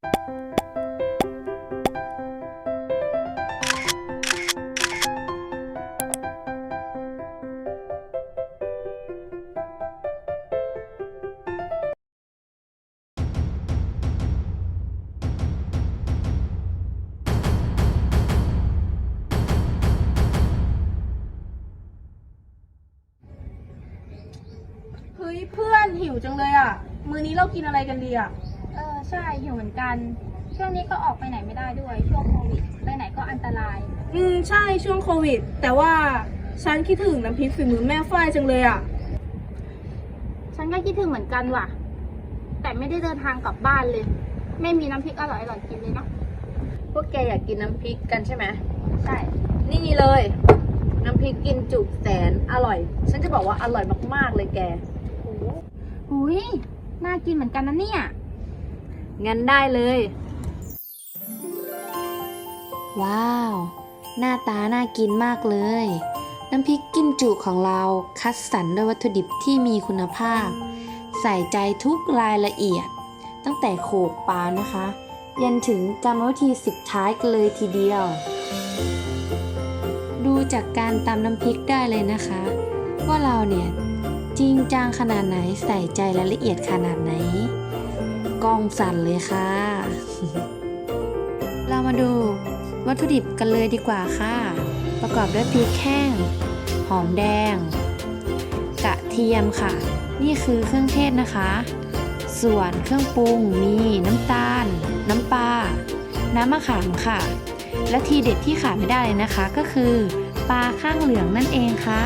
เฮ้ยเพื่อนหิวจังเลยอะ มื้อนี้เรากินอะไรกันดีอะ ออใช่อยู่เหมือนกัน ช่วงนี้ก็ออกไปไหนไม่ได้ด้วย ช่วงโควิดไปไหนก็อันตราย อืมใช่ช่วงโควิด แต่ว่าฉันคิดถึงน้ำพริกฝีมือแม่ฝ้ายจังเลยอะ ฉันก็คิดถึงเหมือนกันว่ะ แต่ไม่ได้เดินทางกลับบ้านเลย ไม่มีน้ำพริกอร่อยๆกินเลยเนาะพวกแกอยากกินน้ำพริกกันใช่ไหม ใช่ นี่เลย น้ำพริกกินจุแสนอร่อย ฉันจะบอกว่าอร่อยมากๆเลยแกหุยน่ากินเหมือนกันนะเนี่ย งั้นได้เลย ว้าว หน้าตาน่ากินมากเลย น้ำพริกกิมจุของเราคัดสรรด้วยวัตถุดิบที่มีคุณภาพ ใส่ใจทุกรายละเอียด ตั้งแต่โขกปลานะคะ ยันถึงกรรมวิธีสุดท้ายกันเลยทีเดียว ดูจากการตำน้ำพริกได้เลยนะคะ ว่าเราเนี่ยจริงจังขนาดไหนใส่ใจรายละเอียดขนาดไหน กล้องสั่นเลยค่ะ เรามาดูวัตถุดิบกันเลยดีกว่าค่ะ ประกอบด้วยพริกแห้ง หอมแดง กระเทียมค่ะ นี่คือเครื่องเทศนะคะ ส่วนเครื่องปรุงมีน้ำตาล น้ำปลา น้ำมะขามค่ะ และทีเด็ดที่ขาดไม่ได้เลยนะคะ ก็คือปลาข้างเหลืองนั่นเองค่ะ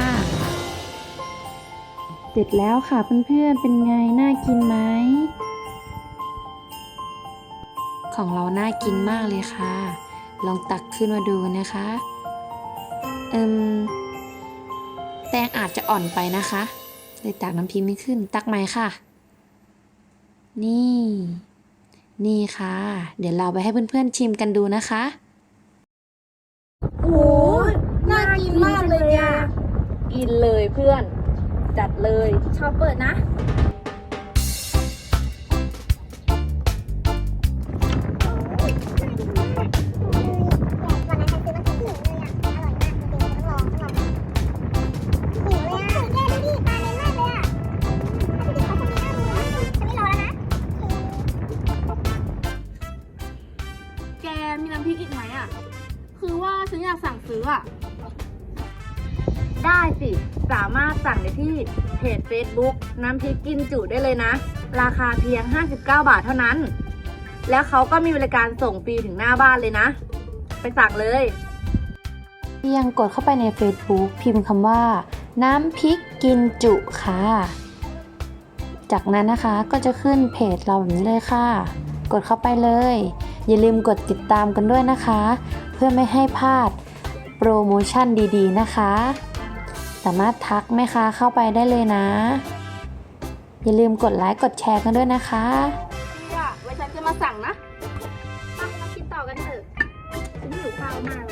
เสร็จแล้วค่ะเพื่อนๆ เป็นไง น่ากินไหม ของเราน่ากินมากเลยค่ะ ลองตักขึ้นมาดูนะคะเอิมแตงอาจจะอ่อนไปนะคะ เลยตักน้ำพริกไม่ขึ้น ตักใหม่ค่ะ นี่ นี่ค่ะ เดี๋ยวเราไปให้เพื่อนๆชิมกันดูนะคะโอ้ยน่ากินมากเลยอะกินเลยเพื่อน จัดเลย ชอบเปิดนะ แกมีน้ำพริกอีกไหมอะ คือว่าฉันอยากสั่งซื้ออะ ได้สิ สามารถสั่งได้ที่เพจ Facebook น้ำพริกกินจุได้เลยนะ ราคาเพียง 59 บาทเท่านั้น แล้วเขาก็มีบริการส่งฟรีถึงหน้าบ้านเลยนะ ไปสั่งเลย เพียงกดเข้าไปใน Facebook พิมพ์คำว่า น้ำพริกกินจุค่ะ จากนั้นนะคะก็จะขึ้นเพจเราแบบนี้เลยค่ะ กดเข้าไปเลย อย่าลืมกดติดตามกันด้วยนะคะ เพื่อไม่ให้พลาดโปรโมชั่นดีๆนะคะ สามารถทักแม่ค้าเข้าไปได้เลยนะ อย่าลืมกดไลค์กดแชร์กันด้วยนะคะว่าไว้ฉันจะมาสั่งนะมากินต่อกันเถอะฉันหิวข้าวมากเลย